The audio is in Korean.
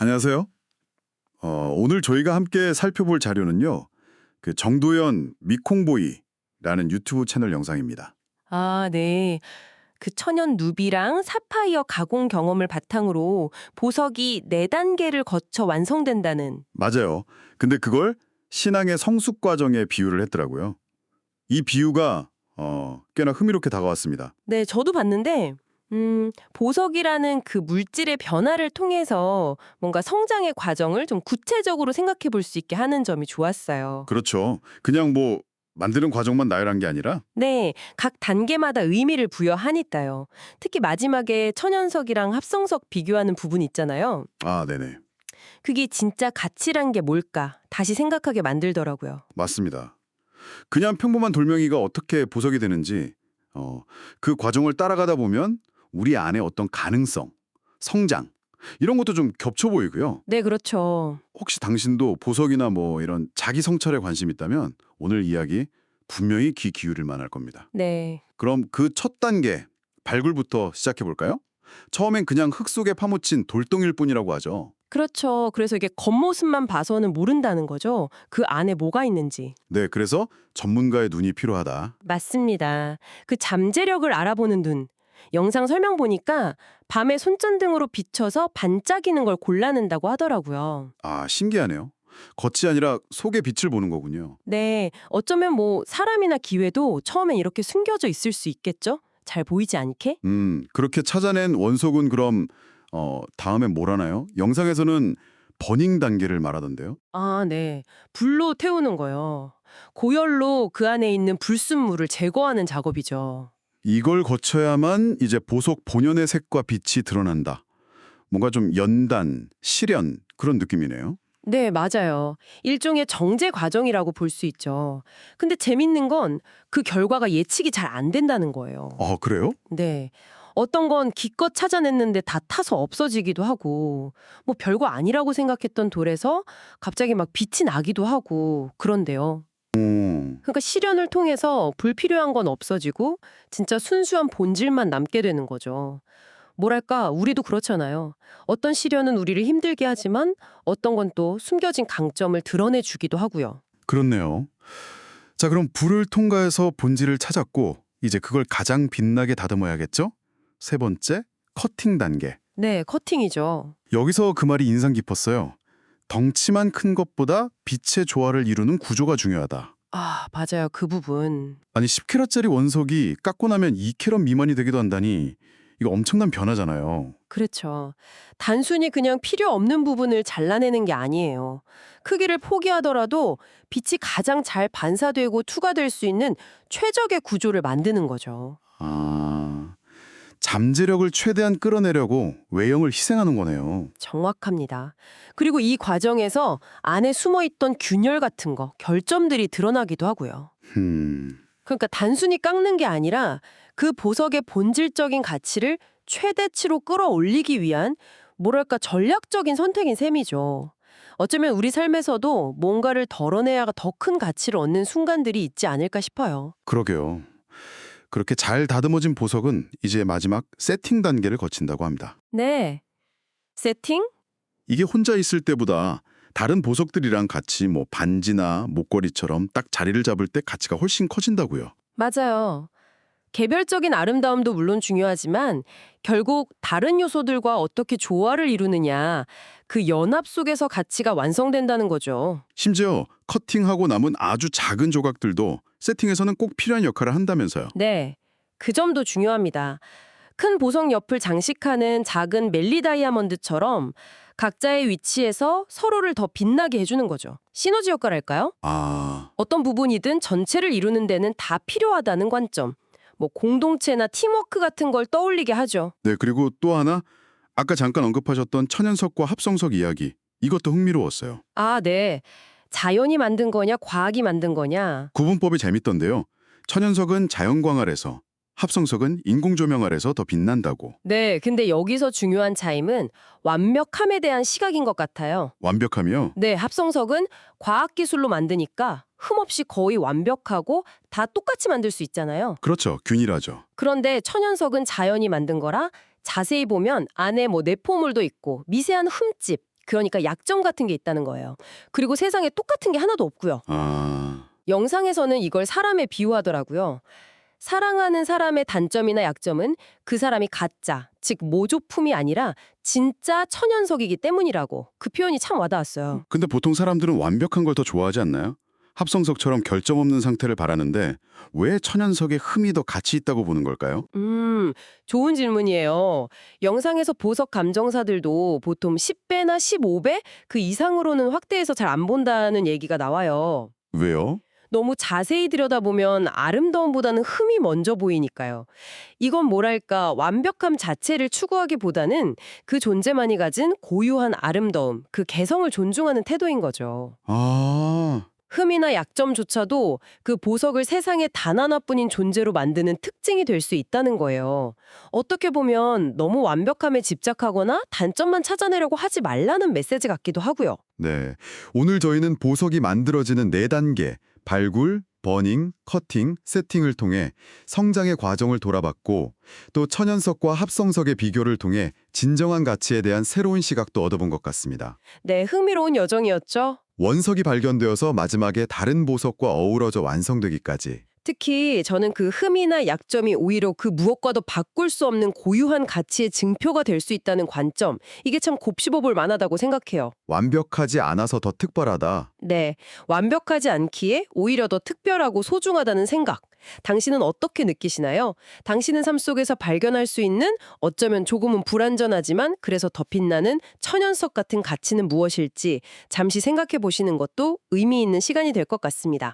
안녕하세요. 어, 오늘 저희가 함께 살펴볼 자료는요. 그 정도연 미콩보이라는 유튜브 채널 영상입니다. 아, 네. 그 천연 누비랑 사파이어 가공 경험을 바탕으로 보석이 네단계를 거쳐 완성된다는 맞아요. 근데 그걸 신앙의 성숙 과정에 비유를 했더라고요. 이 비유가 어, 꽤나 흥미롭게 다가왔습니다. 네, 저도 봤는데 음, 보석이라는 그 물질의 변화를 통해서 뭔가 성장의 과정을 좀 구체적으로 생각해 볼 수 있게 하는 점이 좋았어요. 그렇죠. 그냥 뭐 만드는 과정만 나열한 게 아니라 네, 각 단계마다 의미를 부여하니까요. 특히 마지막에 천연석이랑 합성석 비교하는 부분 있잖아요. 아, 네네. 그게 진짜 가치란 게 뭘까 다시 생각하게 만들더라고요. 맞습니다. 그냥 평범한 돌멩이가 어떻게 보석이 되는지 어, 그 과정을 따라가다 보면 우리 안에 어떤 가능성, 성장 이런 것도 좀 겹쳐 보이고요. 네, 그렇죠. 혹시 당신도 보석이나 뭐 이런 자기 성찰에 관심 있다면 오늘 이야기 분명히 귀 기울일 만할 겁니다. 네. 그럼 그 첫 단계 발굴부터 시작해 볼까요? 처음엔 그냥 흙 속에 파묻힌 돌덩이일 뿐이라고 하죠. 그렇죠. 그래서 이게 겉모습만 봐서는 모른다는 거죠. 그 안에 뭐가 있는지. 네, 그래서 전문가의 눈이 필요하다. 맞습니다. 그 잠재력을 알아보는 눈. 영상 설명 보니까 밤에 손전등으로 비춰서 반짝이는 걸 골라낸다고 하더라고요. 아, 신기하네요. 겉이 아니라 속의 빛을 보는 거군요. 네, 어쩌면 뭐 사람이나 기회도 처음엔 이렇게 숨겨져 있을 수 있겠죠? 잘 보이지 않게? 음, 그렇게 찾아낸 원석은 그럼 어, 다음엔 뭘 하나요? 영상에서는 버닝 단계를 말하던데요. 아, 네. 불로 태우는 거요. 고열로 그 안에 있는 불순물을 제거하는 작업이죠. 이걸 거쳐야만 이제 보석 본연의 색과 빛이 드러난다. 뭔가 좀 연단, 실현 그런 느낌이네요. 네, 맞아요. 일종의 정제 과정이라고 볼 수 있죠. 근데 재밌는 건 그 결과가 예측이 잘 안 된다는 거예요. 아, 그래요? 네. 어떤 건 기껏 찾아냈는데 다 타서 없어지기도 하고, 뭐 별거 아니라고 생각했던 돌에서 갑자기 막 빛이 나기도 하고, 그런데요. 오, 그러니까 실현을 통해서 불필요한 건 없어지고, 진짜 순수한 본질만 남게 되는 거죠. 뭐랄까, 우리도 그렇잖아요. 어떤 시련은 우리를 힘들게 하지만 어떤 건 또 숨겨진 강점을 드러내 주기도 하고요. 그렇네요. 자, 그럼 불을 통과해서 본질을 찾았고 이제 그걸 가장 빛나게 다듬어야겠죠? 세 번째, 커팅 단계. 네, 커팅이죠. 여기서 그 말이 인상 깊었어요. 덩치만 큰 것보다 빛의 조화를 이루는 구조가 중요하다. 아, 맞아요. 그 부분. 아니 10캐럿짜리 원석이 깎고 나면 2캐럿 미만이 되기도 한다니 이거 엄청난 변화잖아요. 그렇죠. 단순히 그냥 필요 없는 부분을 잘라내는 게 아니에요. 크기를 포기하더라도 빛이 가장 잘 반사되고 투과될 수 있는 최적의 구조를 만드는 거죠. 아, 잠재력을 최대한 끌어내려고 외형을 희생하는 거네요. 정확합니다. 그리고 이 과정에서 안에 숨어 있던 균열 같은 거, 결점들이 드러나기도 하고요. 음, 그러니까 단순히 깎는 게 아니라 그 보석의 본질적인 가치를 최대치로 끌어올리기 위한 뭐랄까 전략적인 선택인 셈이죠. 어쩌면 우리 삶에서도 뭔가를 덜어내야 더 큰 가치를 얻는 순간들이 있지 않을까 싶어요. 그러게요. 그렇게 잘 다듬어진 보석은 이제 마지막 세팅 단계를 거친다고 합니다. 네. 세팅? 이게 혼자 있을 때보다 다른 보석들이랑 같이 뭐 반지나 목걸이처럼 딱 자리를 잡을 때 가치가 훨씬 커진다고요. 맞아요. 개별적인 아름다움도 물론 중요하지만 결국 다른 요소들과 어떻게 조화를 이루느냐 그 연합 속에서 가치가 완성된다는 거죠. 심지어 커팅하고 남은 아주 작은 조각들도 세팅에서는 꼭 필요한 역할을 한다면서요. 네. 그 점도 중요합니다. 큰 보석 옆을 장식하는 작은 멜리 다이아몬드처럼 각자의 위치에서 서로를 더 빛나게 해주는 거죠. 시너지 효과랄까요? 아, 어떤 부분이든 전체를 이루는 데는 다 필요하다는 관점. 뭐 공동체나 팀워크 같은 걸 떠올리게 하죠. 네, 그리고 또 하나 아까 잠깐 언급하셨던 천연석과 합성석 이야기. 이것도 흥미로웠어요. 아, 네. 자연이 만든 거냐, 과학이 만든 거냐. 구분법이 재밌던데요. 천연석은 자연광활에서, 합성석은 인공조명활에서 더 빛난다고. 네, 근데 여기서 중요한 차임은 완벽함에 대한 시각인 것 같아요. 완벽하며 네, 합성석은 과학기술로 만드니까 흠없이 거의 완벽하고 다 똑같이 만들 수 있잖아요. 그렇죠. 균일하죠. 그런데 천연석은 자연이 만든 거라 자세히 보면 안에 뭐 내포물도 있고 미세한 흠집, 그러니까 약점 같은 게 있다는 거예요. 그리고 세상에 똑같은 게 하나도 없고요. 아, 영상에서는 이걸 사람에 비유하더라고요. 사랑하는 사람의 단점이나 약점은 그 사람이 가짜, 즉 모조품이 아니라 진짜 천연석이기 때문이라고. 그 표현이 참 와닿았어요. 근데 보통 사람들은 완벽한 걸 더 좋아하지 않나요? 합성석처럼 결점 없는 상태를 바라는데 왜 천연석에 흠이 더 가치 있다고 보는 걸까요? 음, 좋은 질문이에요. 영상에서 보석 감정사들도 보통 10배나 15배 그 이상으로는 확대해서 잘 안 본다는 얘기가 나와요. 왜요? 너무 자세히 들여다보면 아름다움보다는 흠이 먼저 보이니까요. 이건 뭐랄까 완벽함 자체를 추구하기보다는 그 존재만이 가진 고유한 아름다움, 그 개성을 존중하는 태도인 거죠. 아, 흠이나 약점조차도 그 보석을 세상에 단 하나뿐인 존재로 만드는 특징이 될 수 있다는 거예요. 어떻게 보면 너무 완벽함에 집착하거나 단점만 찾아내려고 하지 말라는 메시지 같기도 하고요. 네. 오늘 저희는 보석이 만들어지는 네단계 발굴, 버닝, 커팅, 세팅을 통해 성장의 과정을 돌아봤고 또 천연석과 합성석의 비교를 통해 진정한 가치에 대한 새로운 시각도 얻어본 것 같습니다. 네, 흥미로운 여정이었죠. 원석이 발견되어서 마지막에 다른 보석과 어우러져 완성되기까지 특히 저는 그 흠이나 약점이 오히려 그 무엇과도 바꿀 수 없는 고유한 가치의 증표가 될 수 있다는 관점, 이게 참 곱씹어 볼 만하다고 생각해요. 완벽하지 않아서 더 특별하다. 네, 완벽하지 않기에 오히려 더 특별하고 소중하다는 생각. 당신은 어떻게 느끼시나요? 당신은 삶 속에서 발견할 수 있는 어쩌면 조금은 불완전하지만 그래서 더 빛나는 천연석 같은 가치는 무엇일지 잠시 생각해 보시는 것도 의미 있는 시간이 될 것 같습니다.